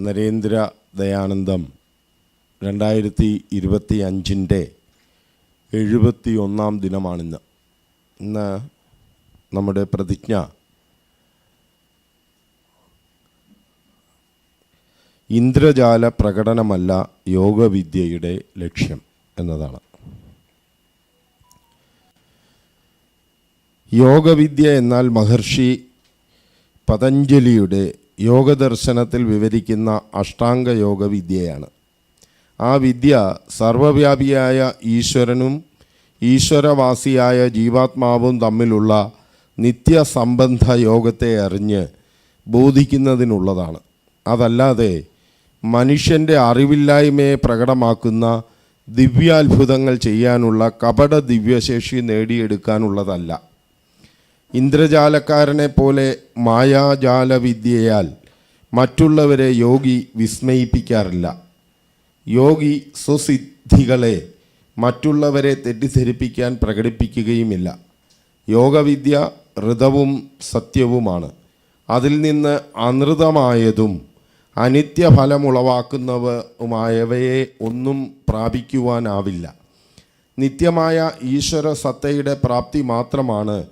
നരേന്ദ്ര ദയാനന്ദം രണ്ടായിരത്തി ഇരുപത്തി അഞ്ചിന്റെ എഴുപത്തി ഒന്നാം ദിനമാണിന്ന്. ഇന്ന് നമ്മുടെ പ്രതിജ്ഞ ഇന്ദ്രജാല പ്രകടനമല്ല യോഗവിദ്യയുടെ ലക്ഷ്യം എന്നതാണ്. യോഗവിദ്യ എന്നാൽ മഹർഷി പതഞ്ജലിയുടെ യോഗദർശനത്തിൽ വിവരിക്കുന്ന അഷ്ടാംഗ യോഗ വിദ്യയാണ് ആ വിദ്യ സർവവ്യാപിയായ ഈശ്വരനും ഈശ്വരവാസിയായ ജീവാത്മാവും തമ്മിലുള്ള നിത്യസംബന്ധ യോഗത്തെ അറിഞ്ഞ് ബോധിക്കുന്നതിനുള്ളതാണ്. അതല്ലാതെ മനുഷ്യന്റെ അറിവില്ലായ്മയെ പ്രകടമാക്കുന്ന ദിവ്യാത്ഭുതങ്ങൾ ചെയ്യാനുള്ള കപട ദിവ്യശേഷി നേടിയെടുക്കാനുള്ളതല്ല. ഇന്ദ്രജാലക്കാരനെ പോലെ മായാജാലവിദ്യയാൽ മറ്റുള്ളവരെ യോഗി വിസ്മയിപ്പിക്കാറില്ല. യോഗി സ്വസിദ്ധികളെ മറ്റുള്ളവരെ തെറ്റിദ്ധരിപ്പിക്കാൻ പ്രകടിപ്പിക്കുകയുമില്ല. യോഗവിദ്യ ഋതവും സത്യവുമാണ്. അതിൽ നിന്ന് അനൃതമായതും അനിത്യഫലമുളവാക്കുന്നവയുമായവയെ ഒന്നും പ്രാപിക്കുവാനാവില്ല. നിത്യമായ ഈശ്വര സത്തയുടെ പ്രാപ്തി മാത്രമാണ്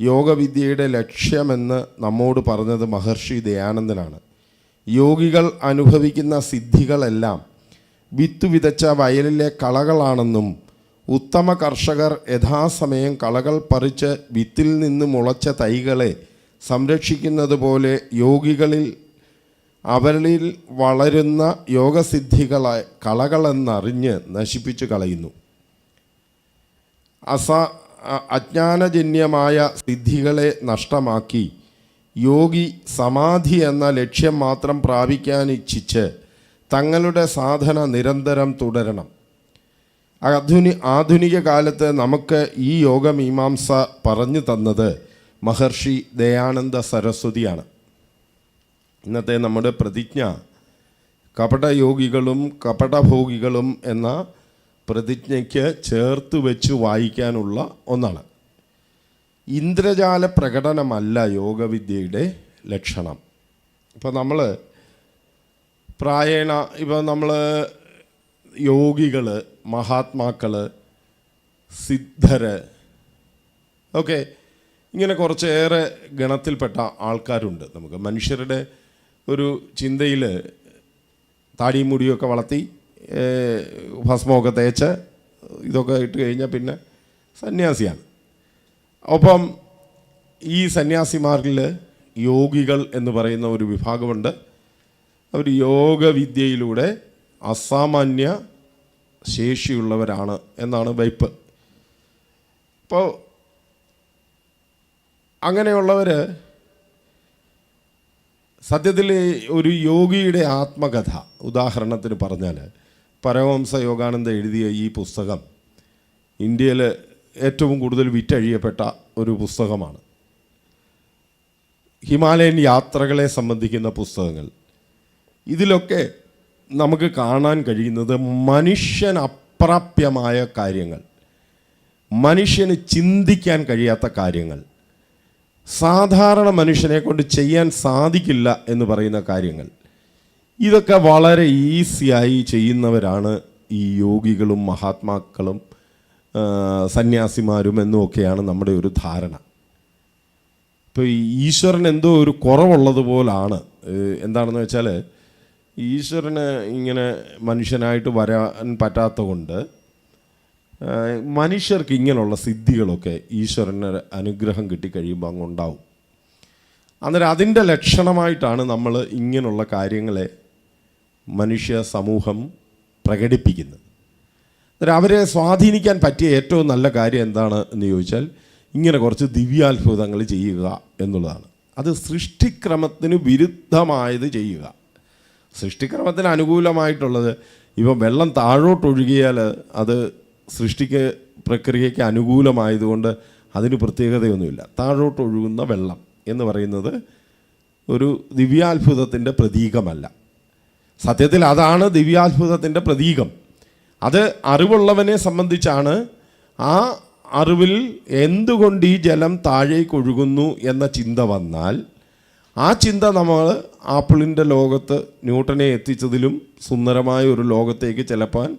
യോഗവിദ്യയുടെ ലക്ഷ്യമെന്ന് നമ്മോട് പറഞ്ഞത് മഹർഷി ദയാനന്ദനാണ്. യോഗികൾ അനുഭവിക്കുന്ന സിദ്ധികളെല്ലാം വിത്തു വിതച്ച വയലിലെ കളകളാണെന്നും ഉത്തമ കർഷകർ യഥാസമയം കളകൾ പറിച്ച് വിത്തിൽ നിന്ന് മുളച്ച തൈകളെ സംരക്ഷിക്കുന്നത് പോലെ യോഗികളിൽ അവരിൽ വളരുന്ന യോഗസിദ്ധികളെ കളകളെന്നറിഞ്ഞ് നശിപ്പിച്ചു കളയുന്നു. അസ അജ്ഞാനജന്യമായ സിദ്ധികളെ നഷ്ടമാക്കി. യോഗി സമാധി എന്ന ലക്ഷ്യം മാത്രം പ്രാപിക്കാനിച്ഛിച്ച് തങ്ങളുടെ സാധന നിരന്തരം തുടരണം. ആധുനി ആധുനിക കാലത്ത് നമുക്ക് ഈ യോഗമീമാംസ പറഞ്ഞു തന്നത് മഹർഷി ദയാനന്ദ സരസ്വതിയാണ്. ഇന്നത്തെ നമ്മുടെ പ്രതിജ്ഞ കപടയോഗികളും കപടഭോഗികളും എന്ന പ്രതിജ്ഞയ്ക്ക് ചേർത്ത് വെച്ച് വായിക്കാനുള്ള ഒന്നാണ്. ഇന്ദ്രജാല പ്രകടനമല്ല യോഗവിദ്യയുടെ ലക്ഷണം. ഇപ്പോൾ നമ്മൾ പ്രായേണ ഇപ്പോൾ നമ്മൾ യോഗികൾ മഹാത്മാക്കൾ സിദ്ധര് ഓക്കെ ഇങ്ങനെ കുറച്ചേറെ ഗണത്തിൽപ്പെട്ട ആൾക്കാരുണ്ട് നമുക്ക്. മനുഷ്യരുടെ ഒരു ചിന്തയിൽ താടിയും മുടിയൊക്കെ വളർത്തി ഭസ്മമൊക്കെ തേച്ച് ഇതൊക്കെ ഇട്ട് കഴിഞ്ഞാൽ പിന്നെ സന്യാസിയാണ്. ഒപ്പം ഈ സന്യാസിമാരിൽ യോഗികൾ എന്ന് പറയുന്ന ഒരു വിഭാഗമുണ്ട്. അവർ യോഗവിദ്യയിലൂടെ അസാമാന്യ ശേഷിയുള്ളവരാണ് എന്നാണ് വൈപ്പ്. അപ്പോൾ അങ്ങനെയുള്ളവർ സത്യത്തിൽ ഒരു യോഗിയുടെ ആത്മകഥ ഉദാഹരണത്തിന് പറഞ്ഞാൽ പരമഹംസ യോഗാനന്ദ എഴുതിയ ഈ പുസ്തകം ഇന്ത്യയിൽ ഏറ്റവും കൂടുതൽ വിറ്റഴിയപ്പെട്ട ഒരു പുസ്തകമാണ്. ഹിമാലയൻ യാത്രകളെ സംബന്ധിക്കുന്ന പുസ്തകങ്ങൾ. ഇതിലൊക്കെ നമുക്ക് കാണാൻ കഴിയുന്നത് മനുഷ്യൻ അപ്രാപ്യമായ കാര്യങ്ങൾ. മനുഷ്യന് ചിന്തിക്കാൻ കഴിയാത്ത കാര്യങ്ങൾ. സാധാരണ മനുഷ്യനെ കൊണ്ട് ചെയ്യാൻ സാധിക്കില്ല എന്ന് പറയുന്ന കാര്യങ്ങൾ. ഇതൊക്കെ വളരെ ഈസിയായി ചെയ്യുന്നവരാണ് ഈ യോഗികളും മഹാത്മാക്കളും സന്യാസിമാരും എന്നുമൊക്കെയാണ് നമ്മുടെ ഒരു ധാരണ. ഇപ്പോൾ ഈശ്വരൻ എന്തോ ഒരു കുറവുള്ളതുപോലാണ്. എന്താണെന്ന് വെച്ചാൽ ഈശ്വരന് ഇങ്ങനെ മനുഷ്യനായിട്ട് വരാൻ പറ്റാത്ത കൊണ്ട് മനുഷ്യർക്ക് ഇങ്ങനെയുള്ള സിദ്ധികളൊക്കെ ഈശ്വരന് അനുഗ്രഹം കിട്ടിക്കഴിയുമ്പോൾ അങ്ങ് ഉണ്ടാവും. അന്നേരം അതിന്റെ ലക്ഷണമായിട്ടാണ് നമ്മൾ ഇങ്ങനെയുള്ള കാര്യങ്ങളെ മനുഷ്യ സമൂഹം പ്രകടിപ്പിക്കുന്നത്. അവരെ സ്വാധീനിക്കാൻ പറ്റിയ ഏറ്റവും നല്ല കാര്യം എന്താണ് എന്ന് ചോദിച്ചാൽ ഇങ്ങനെ കുറച്ച് ദിവ്യാത്ഭുതങ്ങൾ ചെയ്യുക എന്നുള്ളതാണ്. അത് സൃഷ്ടിക്രമത്തിന് വിരുദ്ധമായത് ചെയ്യുക. സൃഷ്ടിക്രമത്തിന് അനുകൂലമായിട്ടുള്ളത് ഇപ്പം വെള്ളം താഴോട്ടൊഴുകിയാൽ അത് സൃഷ്ടിക്ക് പ്രക്രിയയ്ക്ക് അനുകൂലമായതുകൊണ്ട് അതിന് പ്രത്യേകതയൊന്നുമില്ല. താഴോട്ടൊഴുകുന്ന വെള്ളം എന്ന് പറയുന്നത് ഒരു ദിവ്യാത്ഭുതത്തിന്റെ പ്രതീകമല്ല. സത്യത്തിൽ അതാണ് ദിവ്യാത്ഭുതത്തിന്റെ പ്രതീകം. അത് അറിവുള്ളവനെ സംബന്ധിച്ചാണ് ആ അറിവിൽ എന്തുകൊണ്ട് ഈ ജലം താഴേക്ക് ഒഴുകുന്നു എന്ന ചിന്ത വന്നാൽ ആ ചിന്ത നമ്മൾ ആപ്പിളിന്റെ ലോകത്ത് ന്യൂട്ടനെ എത്തിച്ചതിലും സുന്ദരമായ ഒരു ലോകത്തേക്ക് ചിലപ്പോൾ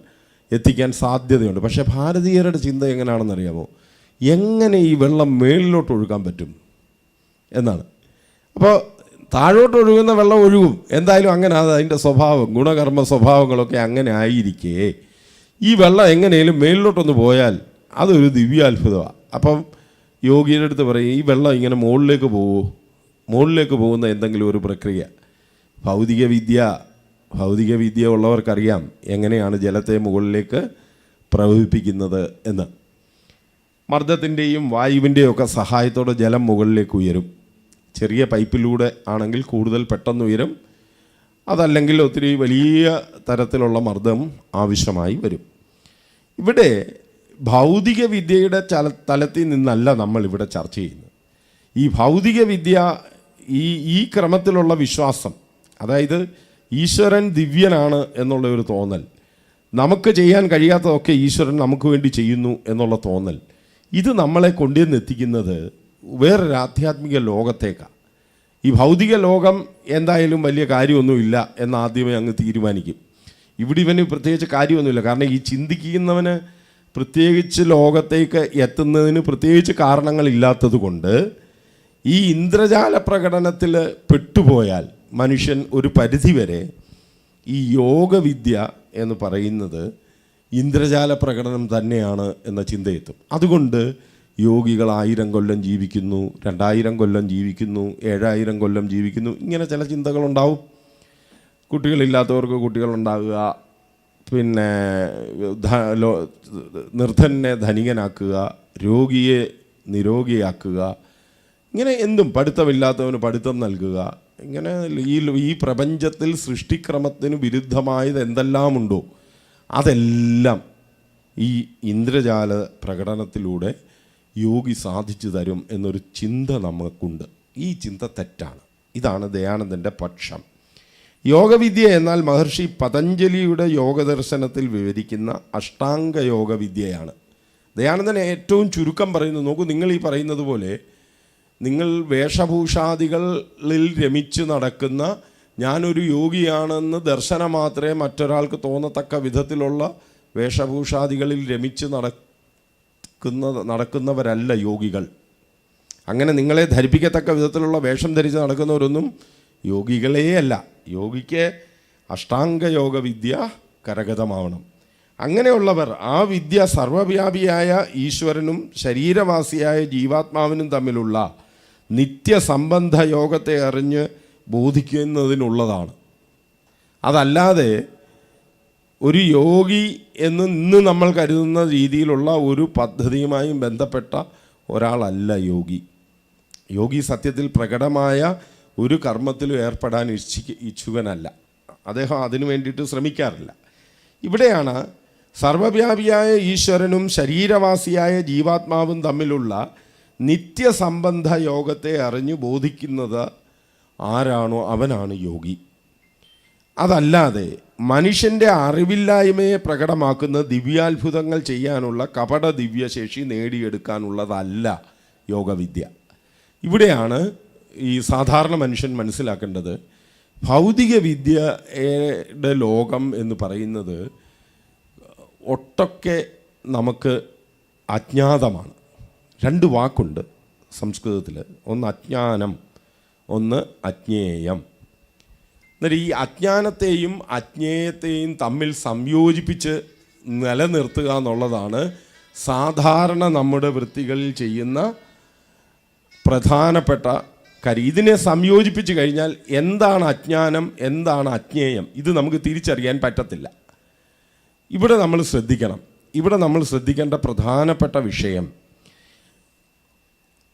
എത്തിക്കാൻ സാധ്യതയുണ്ട്. പക്ഷേ ഭാരതീയരുടെ ചിന്ത എങ്ങനെയാണെന്ന് അറിയാമോ എങ്ങനെ ഈ വെള്ളം മേളിലോട്ട് ഒഴുകാൻ പറ്റും? എന്നാണ്. അപ്പോൾ താഴോട്ട് ഒഴുകുന്ന വെള്ളം ഒഴുകും. എന്തായാലും അങ്ങനെ അത് അതിന്റെ സ്വഭാവം ഗുണകർമ്മ സ്വഭാവങ്ങളൊക്കെ അങ്ങനെ ആയിരിക്കേ. ഈ വെള്ളം എങ്ങനെയും മേളിലോട്ടൊന്ന് പോയാൽ അതൊരു ദിവ്യാത്ഭുതമാണ് അപ്പം യോഗിയുടെ അടുത്ത് പറയും ഈ വെള്ളം ഇങ്ങനെ മുകളിലേക്ക് പോവോ? മുകളിലേക്ക് പോകുന്ന എന്തെങ്കിലും ഒരു പ്രക്രിയ. ഭൗതിക വിദ്യ വിദ്യ ഉള്ളവർക്കറിയാം എങ്ങനെയാണ് ജലത്തെ മുകളിലേക്ക് പ്രവഹിപ്പിക്കുന്നത് എന്ന്. മർദ്ദത്തിന്റെയും വായുവിന്റെയും ഒക്കെ സഹായത്തോടെ ജലം മുകളിലേക്ക് ഉയരും. ചെറിയ പൈപ്പിലൂടെ ആണെങ്കിൽ കൂടുതൽ പെട്ടെന്ന് ഉയരും അതല്ലെങ്കിൽ ഒത്തിരി വലിയ തരത്തിലുള്ള മർദ്ദം ആവശ്യമായി വരും. ഇവിടെ ഭൗതിക വിദ്യയുടെ ചല തലത്തിൽ നിന്നല്ല നമ്മൾ ഇവിടെ ചർച്ച ചെയ്യുന്നത്. ഈ ഭൗതിക വിദ്യ ഈ ഈ ക്രമത്തിലുള്ള വിശ്വാസം അതായത് ഈശ്വരൻ ദിവ്യനാണ് എന്നുള്ള ഒരു തോന്നൽ നമുക്ക് ചെയ്യാൻ കഴിയാത്തതൊക്കെ ഈശ്വരൻ നമുക്ക് വേണ്ടി ചെയ്യുന്നു എന്നുള്ള തോന്നൽ ഇത് നമ്മളെ കൊണ്ടുവന്ന് എത്തിക്കുന്നത് വേറൊരു ആധ്യാത്മിക ലോകത്തേക്കാണ് ഈ ഭൗതിക ലോകം എന്തായാലും വലിയ കാര്യമൊന്നുമില്ല എന്ന് ആദ്യമേ അങ്ങ് തീരുമാനിക്കും. ഇവിടെ ഇവന് പ്രത്യേകിച്ച് കാര്യമൊന്നുമില്ല. കാരണം ഈ ചിന്തിക്കുന്നവന് പ്രത്യേകിച്ച് ലോകത്തേക്ക് എത്തുന്നതിന് പ്രത്യേകിച്ച് കാരണങ്ങളില്ലാത്തത് കൊണ്ട് ഈ ഇന്ദ്രജാല പ്രകടനത്തിൽ പെട്ടുപോയാൽ മനുഷ്യൻ ഒരു പരിധിവരെ ഈ യോഗവിദ്യ എന്ന് പറയുന്നത് ഇന്ദ്രജാല പ്രകടനം തന്നെയാണ് എന്ന ചിന്തയെത്തും. അതുകൊണ്ട് യോഗികൾ ആയിരം കൊല്ലം ജീവിക്കുന്നു രണ്ടായിരം കൊല്ലം ജീവിക്കുന്നു ഏഴായിരം കൊല്ലം ജീവിക്കുന്നു. ഇങ്ങനെ ചില ചിന്തകളുണ്ടാവും. കുട്ടികളില്ലാത്തവർക്ക് കുട്ടികളുണ്ടാകുക പിന്നെ നിർധനെ ധനികനാക്കുക രോഗിയെ നിരോഗിയാക്കുക ഇങ്ങനെ എന്തും പഠിത്തമില്ലാത്തവന് പഠിത്തം നൽകുക. ഇങ്ങനെ ഈ ഈ പ്രപഞ്ചത്തിൽ സൃഷ്ടിക്രമത്തിന് വിരുദ്ധമായത് എന്തെല്ലാമുണ്ടോ? അതെല്ലാം ഈ ഇന്ദ്രജാല പ്രകടനത്തിലൂടെ യോഗി സാധിച്ചു തരും എന്നൊരു ചിന്ത നമുക്കുണ്ട്. ഈ ചിന്ത തെറ്റാണ്. ഇതാണ് ദയാനന്ദന്റെ പക്ഷം. യോഗവിദ്യ എന്നാൽ മഹർഷി പതഞ്ജലിയുടെ യോഗദർശനത്തിൽ വിവരിക്കുന്ന അഷ്ടാംഗ യോഗവിദ്യയാണ്. ദയാനന്ദൻ ഏറ്റവും ചുരുക്കം പറയുന്നു. നോക്കൂ നിങ്ങൾ ഈ പറയുന്നത് പോലെ നിങ്ങൾ വേഷഭൂഷാദികളിൽ രമിച്ചു നടക്കുന്ന ഞാനൊരു യോഗിയാണെന്ന് ദർശനം മാത്രമേ മറ്റൊരാൾക്ക് തോന്നത്തക്ക വിധത്തിലുള്ള വേഷഭൂഷാദികളിൽ രമിച്ച് നടക്കുന്ന നടക്കുന്നവരല്ല യോഗികൾ. അങ്ങനെ നിങ്ങളെ ധരിപ്പിക്കത്തക്ക വിധത്തിലുള്ള വേഷം ധരിച്ച് നടക്കുന്നവരൊന്നും യോഗികളേ അല്ല യോഗിക്ക് അഷ്ടാംഗ യോഗ വിദ്യ കരഗതമാവണം. അങ്ങനെയുള്ളവർ ആ വിദ്യ സർവവ്യാപിയായ ഈശ്വരനും ശരീരവാസിയായ ജീവാത്മാവിനും തമ്മിലുള്ള നിത്യസംബന്ധ യോഗത്തെ അറിഞ്ഞ് ബോധിക്കുന്നതിനുള്ളതാണ്. അതല്ലാതെ ഒരു യോഗി എന്ന് ഇന്ന് നമ്മൾ കരുതുന്ന രീതിയിലുള്ള ഒരു പദ്ധതിയുമായും ബന്ധപ്പെട്ട ഒരാളല്ല യോഗി. യോഗി സത്യത്തിൽ പ്രകടമായ ഒരു കർമ്മത്തിലും ഏർപ്പെടാൻ ഇച്ഛിക്ക ഇച്ഛുകനല്ല. അദ്ദേഹം അതിനു വേണ്ടിയിട്ട് ശ്രമിക്കാറില്ല. ഇവിടെയാണ് സർവവ്യാപിയായ ഈശ്വരനും ശരീരവാസിയായ ജീവാത്മാവും തമ്മിലുള്ള നിത്യസംബന്ധ യോഗത്തെ അറിഞ്ഞു ബോധിക്കുന്നത് ആരാണോ അവനാണ് യോഗി. അതല്ലാതെ മനുഷ്യന്റെ അറിവില്ലായ്മയെ പ്രകടമാക്കുന്ന ദിവ്യാത്ഭുതങ്ങൾ ചെയ്യാനുള്ള കപട ദിവ്യശേഷി നേടിയെടുക്കാനുള്ളതല്ല യോഗവിദ്യ. ഇവിടെയാണ് ഈ സാധാരണ മനുഷ്യൻ മനസ്സിലാക്കേണ്ടത്. ഭൗതിക വിദ്യയുടെ ലോകം എന്ന് പറയുന്നത് ഒട്ടൊക്കെ നമുക്ക് അജ്ഞാതമാണ്. രണ്ട് വാക്കുണ്ട് സംസ്കൃതത്തിൽ ഒന്ന് അജ്ഞാനം ഒന്ന് അജ്ഞേയം. എന്നിട്ട് ഈ അജ്ഞാനത്തെയും അജ്ഞേയത്തെയും തമ്മിൽ സംയോജിപ്പിച്ച് നിലനിർത്തുക എന്നുള്ളതാണ് സാധാരണ നമ്മുടെ വൃത്തികളിൽ ചെയ്യുന്ന പ്രധാനപ്പെട്ട കാര്യം. ഇതിനെ സംയോജിപ്പിച്ച് കഴിഞ്ഞാൽ എന്താണ് അജ്ഞാനം എന്താണ് അജ്ഞേയം? ഇത് നമുക്ക് തിരിച്ചറിയാൻ പറ്റത്തില്ല. ഇവിടെ നമ്മൾ ശ്രദ്ധിക്കണം. ഇവിടെ നമ്മൾ ശ്രദ്ധിക്കേണ്ട പ്രധാനപ്പെട്ട വിഷയം.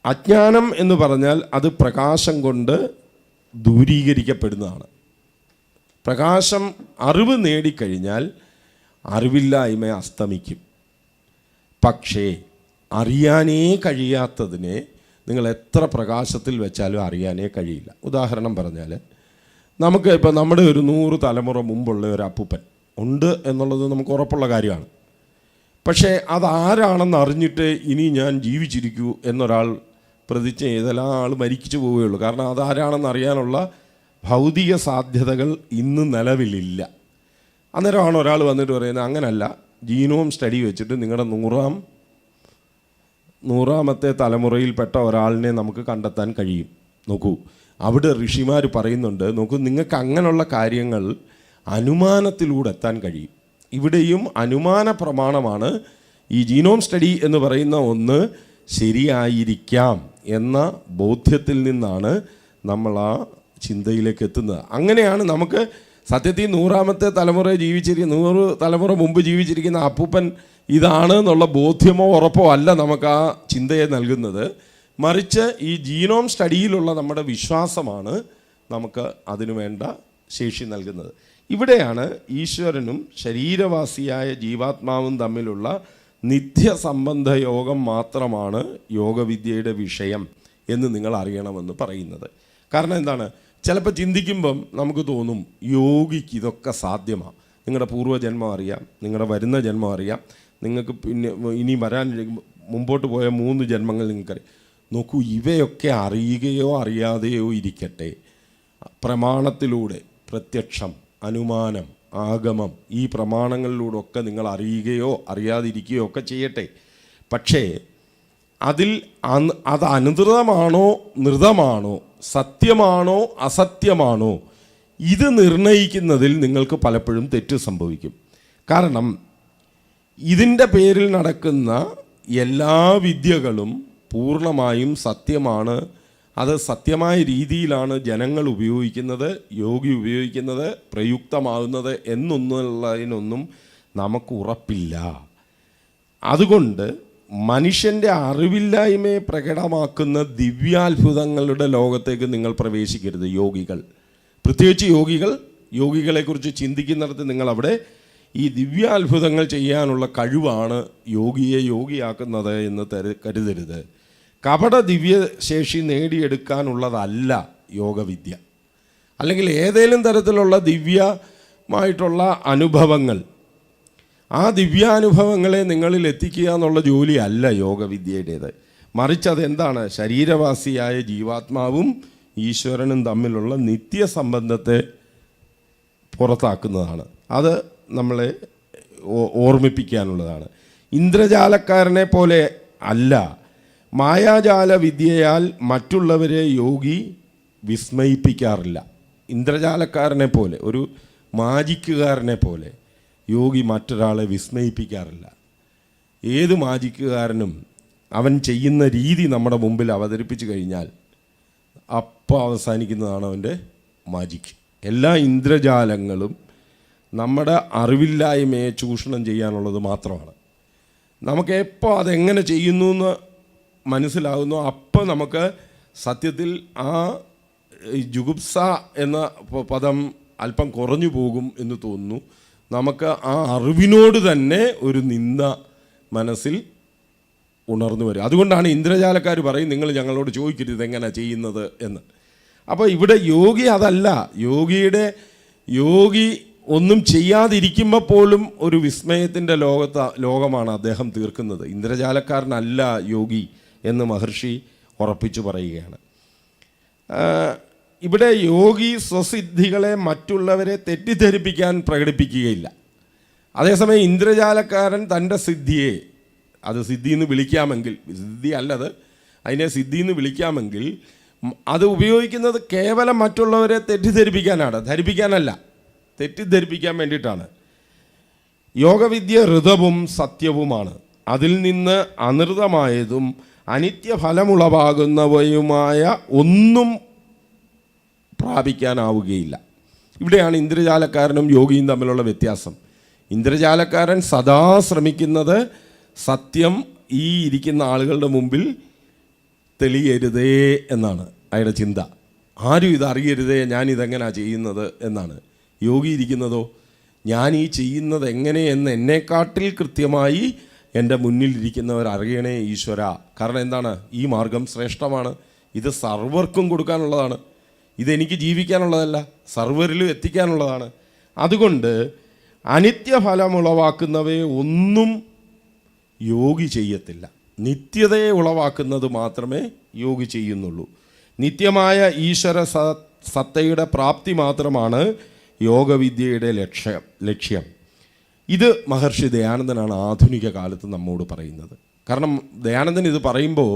അജ്ഞാനം എന്ന് പറഞ്ഞാൽ അത് പ്രകാശം കൊണ്ട് ദൂരീകരിക്കപ്പെടുന്നതാണ്. പ്രകാശം അറിവ് നേടിക്കഴിഞ്ഞാൽ അറിവില്ലായ്മ അസ്തമിക്കും. പക്ഷേ അറിയാനേ കഴിയാത്തതിനെ നിങ്ങൾ എത്ര പ്രകാശത്തിൽ വെച്ചാലും അറിയാനേ കഴിയില്ല. ഉദാഹരണം പറഞ്ഞാൽ നമുക്ക് ഇപ്പോൾ നമ്മുടെ ഒരു നൂറ് തലമുറ മുമ്പുള്ള ഒരു അപ്പൂപ്പൻ ഉണ്ട് എന്നുള്ളത് നമുക്ക് ഉറപ്പുള്ള കാര്യമാണ്. പക്ഷേ അതാരാണെന്ന് അറിഞ്ഞിട്ട് ഇനി ഞാൻ ജീവിച്ചിരിക്കൂ എന്നൊരാൾ പ്രതിജ്ഞ ചെയ്താൽ ആ ആൾ മരിച്ചു പോവുകയുള്ളൂ. കാരണം അതാരാണെന്ന് അറിയാനുള്ള ഭൗതിക സാധ്യതകൾ ഇന്ന് നിലവിലില്ല. അന്നേരമാണ് ഒരാൾ വന്നിട്ട് പറയുന്നത് അങ്ങനല്ല ജീനോം സ്റ്റഡി വെച്ചിട്ട് നിങ്ങളുടെ നൂറാം നൂറാമത്തെ തലമുറയിൽപ്പെട്ട ഒരാളിനെ നമുക്ക് കണ്ടെത്താൻ കഴിയും. നോക്കൂ അവിടെ ഋഷിമാർ പറയുന്നുണ്ട് നോക്കൂ നിങ്ങൾക്ക് അങ്ങനെയുള്ള കാര്യങ്ങൾ അനുമാനത്തിലൂടെ എത്താൻ കഴിയും. ഇവിടെയും അനുമാന പ്രമാണമാണ് ഈ ജീനോം സ്റ്റഡി എന്ന് പറയുന്ന ഒന്ന് ശരിയായിരിക്കാം എന്ന ബോധ്യത്തിൽ നിന്നാണ് നമ്മൾ ആ ചിന്തയിലേക്ക് എത്തുന്നത്. അങ്ങനെയാണ് നമുക്ക് സത്യത്തിൽ നൂറാമത്തെ തലമുറ ജീവിച്ചിരിക്കുന്ന നൂറ് തലമുറ മുമ്പ് ജീവിച്ചിരിക്കുന്ന അപ്പൂപ്പൻ ഇതാണ് എന്നുള്ള ബോധ്യമോ ഉറപ്പോ അല്ല നമുക്ക് ആ ചിന്തയെ നൽകുന്നത്. മറിച്ച് ഈ ജീനോം സ്റ്റഡിയിലുള്ള നമ്മുടെ വിശ്വാസമാണ് നമുക്ക് അതിനുവേണ്ട ശേഷി നൽകുന്നത്. ഇവിടെയാണ് ഈശ്വരനും ശരീരവാസിയായ ജീവാത്മാവും തമ്മിലുള്ള നിത്യസംബന്ധ യോഗം മാത്രമാണ് യോഗവിദ്യയുടെ വിഷയം എന്ന് നിങ്ങൾ അറിയണമെന്ന് പറയുന്നത്. കാരണം എന്താണ്? ചിലപ്പോൾ ചിന്തിക്കുമ്പം നമുക്ക് തോന്നും യോഗിക്ക് ഇതൊക്കെ സാധ്യമാണ് നിങ്ങളുടെ പൂർവജന്മം അറിയാം നിങ്ങളുടെ വരുന്ന ജന്മം അറിയാം നിങ്ങൾക്ക് പിന്നെ ഇനി വരാൻ മുമ്പോട്ട് പോയ മൂന്ന് ജന്മങ്ങൾ നിങ്ങൾക്കറിയാം. നോക്കൂ ഇവയൊക്കെ അറിയുകയോ അറിയാതെയോ ഇരിക്കട്ടെ. പ്രമാണത്തിലൂടെ പ്രത്യക്ഷം അനുമാനം ആഗമം ഈ പ്രമാണങ്ങളിലൂടെ ഒക്കെ നിങ്ങൾ അറിയുകയോ അറിയാതിരിക്കുകയോ ഒക്കെ ചെയ്യട്ടെ. പക്ഷേ അതിൽ അത് അനുദൃതമാണോ നൃതമാണോ സത്യമാണോ അസത്യമാണോ? ഇത് നിർണയിക്കുന്നതിൽ നിങ്ങൾക്ക് പലപ്പോഴും തെറ്റ് സംഭവിക്കും. കാരണം ഇതിന്റെ പേരിൽ നടക്കുന്ന എല്ലാ വിദ്യകളും പൂർണമായും സത്യമാണ്. അത് സത്യമായ രീതിയിലാണ് ജനങ്ങൾ ഉപയോഗിക്കുന്നത് യോഗി ഉപയോഗിക്കുന്നത് പ്രയുക്തമാകുന്നത് എന്നൊന്നുള്ളതിനൊന്നും നമുക്ക് ഉറപ്പില്ല. അതുകൊണ്ട് മനുഷ്യന്റെ അറിവില്ലായ്മയെ പ്രകടമാക്കുന്ന ദിവ്യാത്ഭുതങ്ങളുടെ ലോകത്തേക്ക് നിങ്ങൾ പ്രവേശിക്കരുത് യോഗികൾ. പ്രത്യേകിച്ച് യോഗികൾ യോഗികളെക്കുറിച്ച് ചിന്തിക്കുന്നിടത്ത് നിങ്ങൾ അവിടെ ഈ ദിവ്യാത്ഭുതങ്ങൾ ചെയ്യാനുള്ള കഴിവാണ് യോഗിയെ യോഗിയാക്കുന്നത് എന്ന് തരു കരുതരുത്. കപട ദിവ്യശേഷി നേടിയെടുക്കാനുള്ളതല്ല യോഗവിദ്യ. അല്ലെങ്കിൽ ഏതെങ്കിലും തരത്തിലുള്ള ദിവ്യമായിട്ടുള്ള അനുഭവങ്ങൾ ആ ദിവ്യാനുഭവങ്ങളെ നിങ്ങളിൽ എത്തിക്കുക എന്നുള്ള ജോലിയല്ല യോഗവിദ്യയുടേത്. മറിച്ച് അതെന്താണ് ശരീരവാസിയായ ജീവാത്മാവും ഈശ്വരനും തമ്മിലുള്ള നിത്യസംബന്ധത്തെ പുറത്താക്കുന്നതാണ്. അത് നമ്മളെ ഓർമ്മിപ്പിക്കാനുള്ളതാണ്. ഇന്ദ്രജാലക്കാരനെ പോലെ അല്ല. മായാജാല വിദ്യയാൽ മറ്റുള്ളവരെ യോഗി വിസ്മയിപ്പിക്കാറില്ല. ഇന്ദ്രജാലക്കാരനെ പോലെ ഒരു മാജിക്കുകാരനെ പോലെ. യോഗി മറ്റൊരാളെ വിസ്മയിപ്പിക്കാറില്ല. ഏത് മാജിക്കുകാരനും അവൻ ചെയ്യുന്ന രീതി നമ്മുടെ മുമ്പിൽ അവതരിപ്പിച്ചു കഴിഞ്ഞാൽ അപ്പോൾ അവസാനിക്കുന്നതാണ് അവന്റെ മാജിക് എല്ലാ ഇന്ദ്രജാലങ്ങളും നമ്മുടെ അറിവില്ലായ്മയെ ചൂഷണം ചെയ്യാനുള്ളത് മാത്രമാണ്. നമുക്ക് എപ്പോൾ അതെങ്ങനെ ചെയ്യുന്നു എന്ന് മനസ്സിലാകുന്നു അപ്പോൾ നമുക്ക് സത്യത്തിൽ ആ ജുഗുപ്സ എന്ന പദം അല്പം കുറഞ്ഞു പോകും എന്ന് തോന്നുന്നു. നമുക്ക് ആ അറിവിനോട് തന്നെ ഒരു നിന്ദ മനസ്സിൽ ഉണർന്നു വരും. അതുകൊണ്ടാണ് ഇന്ദ്രജാലക്കാർ പറയും നിങ്ങൾ ഞങ്ങളോട് ചോദിക്കരുത് ഇതെങ്ങനെയാണ് ചെയ്യുന്നത് എന്ന്. അപ്പോൾ ഇവിടെ യോഗി അതല്ല. യോഗിയുടെ യോഗി ഒന്നും ചെയ്യാതിരിക്കുമ്പോൾ പോലും ഒരു വിസ്മയത്തിന്റെ ലോകത്ത് ലോകമാണ് അദ്ദേഹം തീർക്കുന്നത്. ഇന്ദ്രജാലക്കാരനല്ല യോഗി എന്ന് മഹർഷി ഉറപ്പിച്ചു പറയുകയാണ്. ഇവിടെ യോഗി സ്വസിദ്ധികളെ മറ്റുള്ളവരെ തെറ്റിദ്ധരിപ്പിക്കാൻ പ്രകടിപ്പിക്കുകയില്ല. അതേസമയം ഇന്ദ്രജാലക്കാരൻ തന്റെ സിദ്ധിയെ അത് സിദ്ധി എന്ന് വിളിക്കാമെങ്കിൽ സിദ്ധി അല്ലത് അതിനെ സിദ്ധി എന്ന് വിളിക്കാമെങ്കിൽ അത് ഉപയോഗിക്കുന്നത് കേവലം മറ്റുള്ളവരെ തെറ്റിദ്ധരിപ്പിക്കാനാണ് ധരിപ്പിക്കാനല്ല തെറ്റിദ്ധരിപ്പിക്കാൻ വേണ്ടിയിട്ടാണ്. യോഗവിദ്യ ഋതവും സത്യവുമാണ്. അതിൽ നിന്ന് അനൃതമായതും അനിത്യഫലമുളവാകുന്നവയുമായ ഒന്നും പ്രാപിക്കാനാവുകയില്ല. ഇവിടെയാണ് ഇന്ദ്രജാലക്കാരനും യോഗിയും തമ്മിലുള്ള വ്യത്യാസം. ഇന്ദ്രജാലക്കാരൻ സദാ ശ്രമിക്കുന്നത് സത്യം ഈ ഇരിക്കുന്ന ആളുകളുടെ മുമ്പിൽ തെളിയരുതേ എന്നാണ് അയാളുടെ ചിന്ത. ആരും ഇതറിയരുതേ ഇതെങ്ങനെയാണ് ചെയ്യുന്നത് എന്നാണ്. യോഗി ഇരിക്കുന്നതോ ഞാൻ ഈ ചെയ്യുന്നത് എങ്ങനെയെന്ന് എന്നെക്കാട്ടിൽ കൃത്യമായി എന്റെ മുന്നിലിരിക്കുന്നവർ അറിയണേ ഈശ്വര. കാരണം എന്താണ്? ഈ മാർഗം ശ്രേഷ്ഠമാണ്. ഇത് സർവർക്കും കൊടുക്കാനുള്ളതാണ്. ഇതെനിക്ക് ജീവിക്കാനുള്ളതല്ല സർവരിലും എത്തിക്കാനുള്ളതാണ്. അതുകൊണ്ട് അനിത്യഫലം ഉളവാക്കുന്നവയെ ഒന്നും യോഗി ചെയ്യത്തില്ല. നിത്യതയെ ഉളവാക്കുന്നത് മാത്രമേ യോഗി ചെയ്യുന്നുള്ളൂ. നിത്യമായ ഈശ്വര സത്തയുടെ പ്രാപ്തി മാത്രമാണ് യോഗവിദ്യയുടെ ലക്ഷ്യം ലക്ഷ്യം. ഇത് മഹർഷി ദയാനന്ദനാണ് ആധുനിക കാലത്ത് നമ്മോട് പറയുന്നത്. കാരണം ദയാനന്ദൻ ഇത് പറയുമ്പോൾ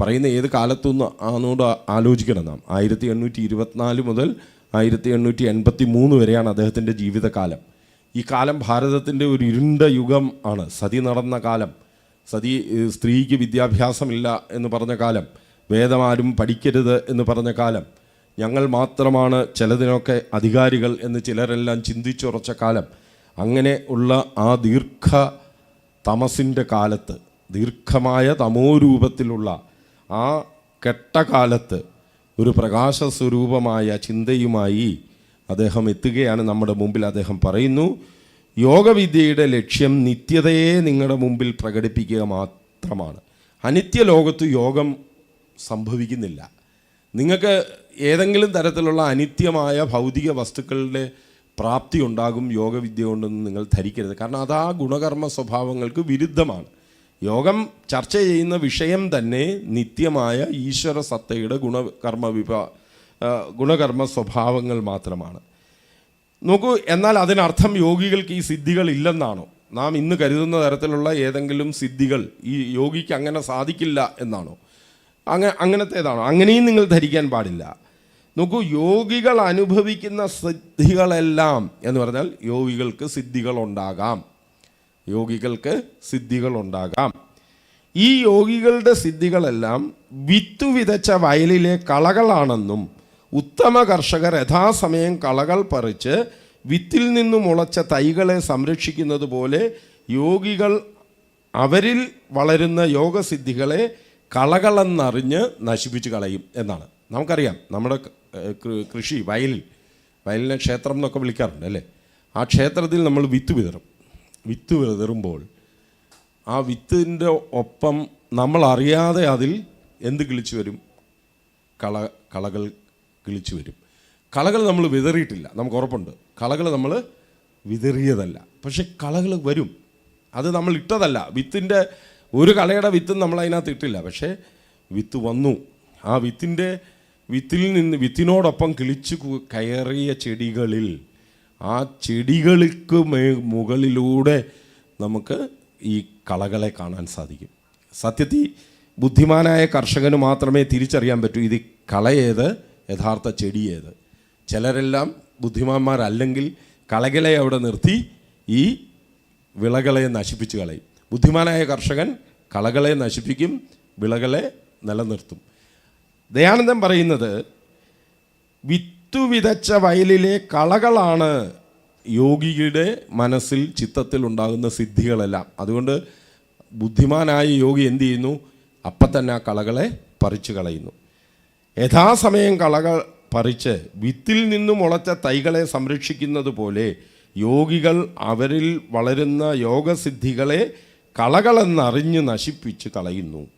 പറയുന്ന ഏത് കാലത്തുനിന്ന് ആണോട് ആലോചിക്കണം നാം. ആയിരത്തി എണ്ണൂറ്റി ഇരുപത്തിനാല് മുതൽ ആയിരത്തി എണ്ണൂറ്റി എൺപത്തി മൂന്ന് വരെയാണ് അദ്ദേഹത്തിന്റെ ജീവിതകാലം. ഈ കാലം ഭാരതത്തിന്റെ ഒരു ഇരുണ്ട യുഗം ആണ്. സതി നടന്ന കാലം. സതി സ്ത്രീക്ക് വിദ്യാഭ്യാസമില്ല എന്ന് പറഞ്ഞ കാലം. വേദമാരും പഠിക്കരുത് എന്ന് പറഞ്ഞ കാലം. ഞങ്ങൾ മാത്രമാണ് ചിലതിനൊക്കെ അധികാരികൾ എന്ന് ചിലരെല്ലാം ചിന്തിച്ചുറച്ച കാലം. അങ്ങനെ ഉള്ള ആ ദീർഘ തമസിന്റെ കാലത്ത് ദീർഘമായ തമോരൂപത്തിലുള്ള ആ കെട്ടകാലത്ത് ഒരു പ്രകാശ സ്വരൂപമായ ചിന്തയുമായി അദ്ദേഹം എത്തുകയാണ് നമ്മുടെ മുമ്പിൽ അദ്ദേഹം പറയുന്നു യോഗവിദ്യയുടെ ലക്ഷ്യം നിത്യതയെ നിങ്ങളുടെ മുമ്പിൽ പ്രകടിപ്പിക്കുക മാത്രമാണ്. അനിത്യ ലോകത്ത് യോഗം സംഭവിക്കുന്നില്ല. നിങ്ങൾക്ക് ഏതെങ്കിലും തരത്തിലുള്ള അനിത്യമായ ഭൗതിക വസ്തുക്കളുടെ പ്രാപ്തി ഉണ്ടാകും യോഗവിദ്യ കൊണ്ടൊന്നും നിങ്ങൾ ധരിക്കരുത്. കാരണം അത് ആ ഗുണകർമ്മ സ്വഭാവങ്ങൾക്ക് വിരുദ്ധമാണ്. യോഗം ചർച്ച ചെയ്യുന്ന വിഷയം തന്നെ നിത്യമായ ഈശ്വര സത്തയുടെ ഗുണകർമ്മ വിഭാ ഗുണകർമ്മ സ്വഭാവങ്ങൾ മാത്രമാണ്. നോക്കൂ എന്നാൽ അതിനർത്ഥം യോഗികൾക്ക് ഈ സിദ്ധികൾ ഇല്ലെന്നാണോ? നാം ഇന്ന് കരുതുന്ന തരത്തിലുള്ള ഏതെങ്കിലും സിദ്ധികൾ ഈ യോഗിക്ക് അങ്ങനെ സാധിക്കില്ല എന്നാണോ? അങ്ങനെ അങ്ങനത്തേതാണോ? അങ്ങനെയും നിങ്ങൾ ധരിക്കാൻ പാടില്ല. നോക്കൂ യോഗികൾ അനുഭവിക്കുന്ന സിദ്ധികളെല്ലാം എന്ന് പറഞ്ഞാൽ യോഗികൾക്ക് സിദ്ധികൾ ഉണ്ടാകാം യോഗികൾക്ക് സിദ്ധികൾ ഉണ്ടാകാം ഈ യോഗികളുടെ സിദ്ധികളെല്ലാം വിത്തു വിതച്ച വയലിലെ കളകളാണെന്നും ഉത്തമ കർഷകർ യഥാസമയം കളകൾ പറിച്ച് വിത്തിൽ നിന്നു മുളച്ച തൈകളെ സംരക്ഷിക്കുന്നത് പോലെ യോഗികൾ അവരിൽ വളരുന്ന യോഗസിദ്ധികളെ കളകളെന്നറിഞ്ഞ് നശിപ്പിച്ച് കളയും എന്നാണ്. നമുക്കറിയാം നമ്മുടെ കൃഷി വയലിൽ വയലിനെ ക്ഷേത്രം എന്നൊക്കെ വിളിക്കാറുണ്ട് അല്ലേ? ആ ക്ഷേത്രത്തിൽ നമ്മൾ വിത്ത് വിതറും. വിത്ത് വിതറുമ്പോൾ ആ വിത്തിന്റെ ഒപ്പം നമ്മൾ അറിയാതെ അതിൽ എന്ത് കിളിച്ചു വരും? കള കളകൾ കിളിച്ചു വരും. കളകൾ നമ്മൾ വിതറിയിട്ടില്ല. നമുക്ക് ഉറപ്പുണ്ട്. കളകൾ നമ്മൾ വിതറിയതല്ല. പക്ഷെ കളകൾ വരും. അത് നമ്മൾ ഇട്ടതല്ല. വിത്തിന്റെ ഒരു കളയുടെ വിത്തും നമ്മൾ അതിനകത്ത് ഇട്ടില്ല. പക്ഷേ വിത്ത് വന്നു. ആ വിത്തിന്റെ വിത്തിൽ നിന്ന് വിത്തിനോടൊപ്പം കിളിച്ചു കയറിയ ചെടികളിൽ ആ ചെടികൾക്ക് മേ മുകളിലൂടെ നമുക്ക് ഈ കളകളെ കാണാൻ സാധിക്കും. സത്യത്തിൽ ബുദ്ധിമാനായ കർഷകന് മാത്രമേ തിരിച്ചറിയാൻ പറ്റൂ ഇത് കളയേത് യഥാർത്ഥ ചെടി ഏത് ചിലരെല്ലാം ബുദ്ധിമാന്മാരല്ലെങ്കിൽ കളകളെ അവിടെ നിർത്തി ഈ വിളകളെ നശിപ്പിച്ച് കളയും. ബുദ്ധിമാനായ കർഷകൻ കളകളെ നശിപ്പിക്കും വിളകളെ നിലനിർത്തും. ദയാനന്ദം പറയുന്നത് വിത്തു വിതച്ച വയലിലെ കളകളാണ് യോഗിയുടെ മനസ്സിൽ ചിത്തത്തിൽ ഉണ്ടാകുന്ന സിദ്ധികളെല്ലാം. അതുകൊണ്ട് ബുദ്ധിമാനായ യോഗി എന്തു ചെയ്യുന്നു? അപ്പം തന്നെ ആ കളകളെ പറിച്ചു കളയുന്നു. യഥാസമയം കളകൾ പറിച്ച് വിത്തിൽ നിന്നും മുളച്ച തൈകളെ സംരക്ഷിക്കുന്നത് പോലെ യോഗികൾ അവരിൽ വളരുന്ന യോഗസിദ്ധികളെ കളകളെന്നറിഞ്ഞ് നശിപ്പിച്ച് കളയുന്നു.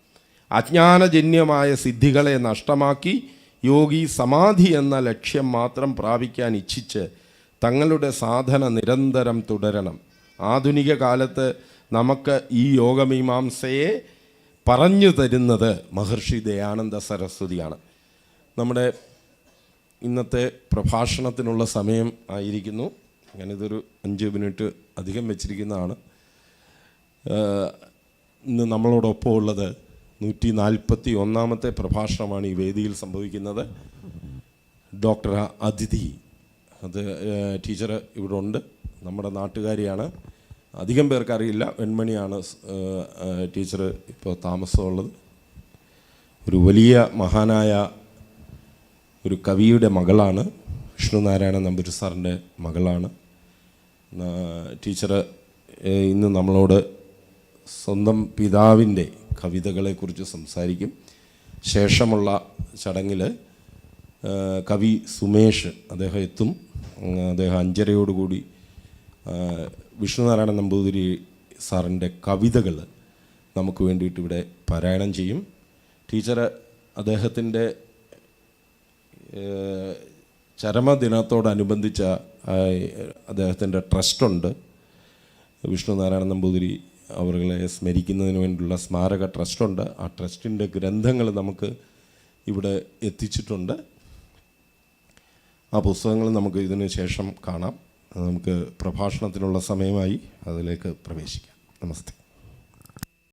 അജ്ഞാനജന്യമായ സിദ്ധികളെ നഷ്ടമാക്കി യോഗി സമാധി എന്ന ലക്ഷ്യം മാത്രം പ്രാപിക്കാൻ ഇച്ഛിച്ച് തങ്ങളുടെ സാധന നിരന്തരം തുടരണം. ആധുനിക കാലത്ത് നമുക്ക് ഈ യോഗമീമാംസയെ പറഞ്ഞു തരുന്നത് മഹർഷി ദയാനന്ദ സരസ്വതിയാണ്. നമ്മുടെ ഇന്നത്തെ പ്രഭാഷണത്തിനുള്ള സമയം ആയിരിക്കുന്നു. ഞാനിതൊരു അഞ്ച് മിനിറ്റ് അധികം വെച്ചിരിക്കുന്നതാണ്. ഇന്ന് നമ്മളോടൊപ്പം ഉള്ളത് നൂറ്റി നാൽപ്പത്തി ഒന്നാമത്തെ പ്രഭാഷണമാണ് ഈ വേദിയിൽ സംഭവിക്കുന്നത്. ഡോക്ടർ അതിഥി അത് ടീച്ചർ ഇവിടെ ഉണ്ട് നമ്മുടെ നാട്ടുകാരിയാണ്. അധികം പേർക്ക് അറിയില്ല വെൺമണിയാണ് ടീച്ചർ ഇപ്പോൾ താമസമുള്ളത്. ഒരു വലിയ മഹാനായ ഒരു കവിയുടെ മകളാണ് വിഷ്ണുനാരായണ നമ്പൂരി സാറിന്റെ മകളാണ്. ടീച്ചർ ഇന്ന് നമ്മളോട് സ്വന്തം പിതാവിന്റെ കവിതകളെക്കുറിച്ച് സംസാരിക്കും. ശേഷമുള്ള ചടങ്ങിൽ കവി സുമേഷ് അദ്ദേഹം എത്തും. അദ്ദേഹം അഞ്ചരയോടുകൂടി വിഷ്ണുനാരായണ നമ്പൂതിരി സാറിന്റെ കവിതകൾ നമുക്ക് വേണ്ടിയിട്ട് ഇവിടെ പാരായണം ചെയ്യും. ടീച്ചർ അദ്ദേഹത്തിന്റെ ചരമദിനത്തോടനുബന്ധിച്ച അദ്ദേഹത്തിന്റെ ട്രസ്റ്റുണ്ട് വിഷ്ണുനാരായണ നമ്പൂതിരി അവരെ സ്മരിക്കുന്നതിന് വേണ്ടിയുള്ള സ്മാരക ട്രസ്റ്റുണ്ട്. ആ ട്രസ്റ്റിന്റെ ഗ്രന്ഥങ്ങൾ നമുക്ക് ഇവിടെ എത്തിച്ചിട്ടുണ്ട്. ആ പുസ്തകങ്ങൾ നമുക്ക് ഇതിന് ശേഷം കാണാം. നമുക്ക് പ്രഭാഷണത്തിനുള്ള സമയമായി അതിലേക്ക് പ്രവേശിക്കാം. നമസ്തേ.